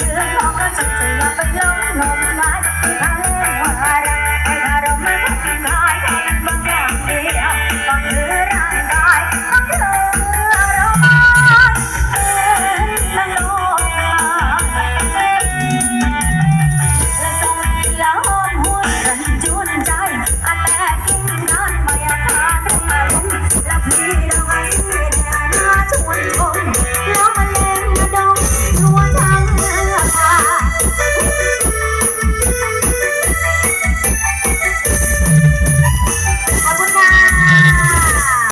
เสียงร้องก็จับใจอยากไปย้อนลมไหล